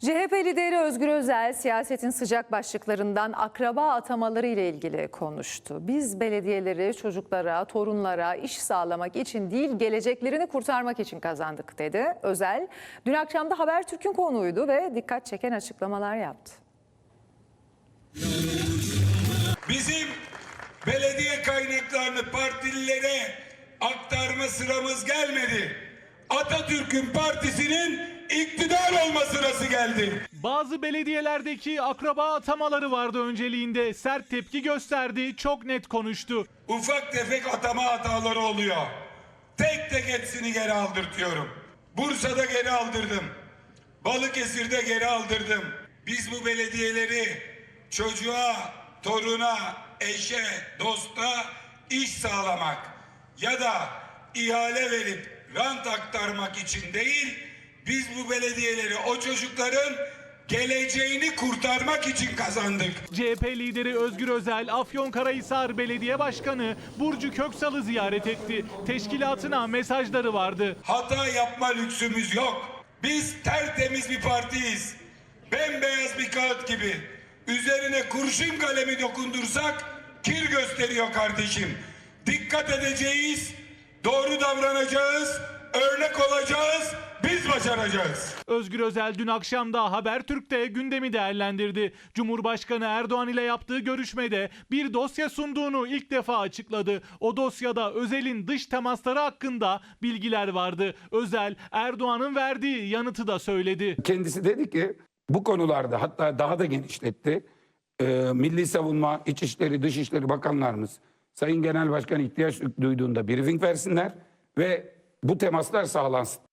CHP lideri Özgür Özel siyasetin sıcak başlıklarından akraba atamaları ile ilgili konuştu. Biz belediyeleri çocuklara, torunlara iş sağlamak için değil geleceklerini kurtarmak için kazandık dedi. Özel dün akşam da Habertürk'ün konuğuydu ve dikkat çeken açıklamalar yaptı. Bizim belediye kaynaklarını partililere aktarma sıramız gelmedi. Atatürk'ün partisinin iktidar olma sırası geldi. Bazı belediyelerdeki akraba atamaları vardı önceliğinde. Sert tepki gösterdi, çok net konuştu. Ufak tefek atama hataları oluyor. Tek tek hepsini geri aldırtıyorum. Bursa'da geri aldırdım. Balıkesir'de geri aldırdım. Biz bu belediyeleri çocuğa, toruna, eşe, dosta iş sağlamak ya da ihale verip rant aktarmak için değil, biz bu belediyeleri o çocukların geleceğini kurtarmak için kazandık. CHP lideri Özgür Özel, Afyonkarahisar Belediye Başkanı Burcu Köksal'ı ziyaret etti. Teşkilatına mesajları vardı. Hata yapma lüksümüz yok. Biz tertemiz bir partiyiz. Bembeyaz bir kağıt gibi. Üzerine kurşun kalemi dokundursak kir gösteriyor kardeşim. Dikkat edeceğiz, doğru davranacağız, örnek olacağız, biz başaracağız. Özgür Özel dün akşam da Habertürk'te gündemi değerlendirdi. Cumhurbaşkanı Erdoğan ile yaptığı görüşmede bir dosya sunduğunu ilk defa açıkladı. O dosyada Özel'in dış temasları hakkında bilgiler vardı. Özel Erdoğan'ın verdiği yanıtı da söyledi. Kendisi dedi ki bu konularda hatta daha da genişletti. Ee, Milli Savunma, İçişleri, Dışişleri Bakanlarımız Sayın Genel Başkan ihtiyaç duyduğunda briefing versinler ve bu temaslar sağlansın.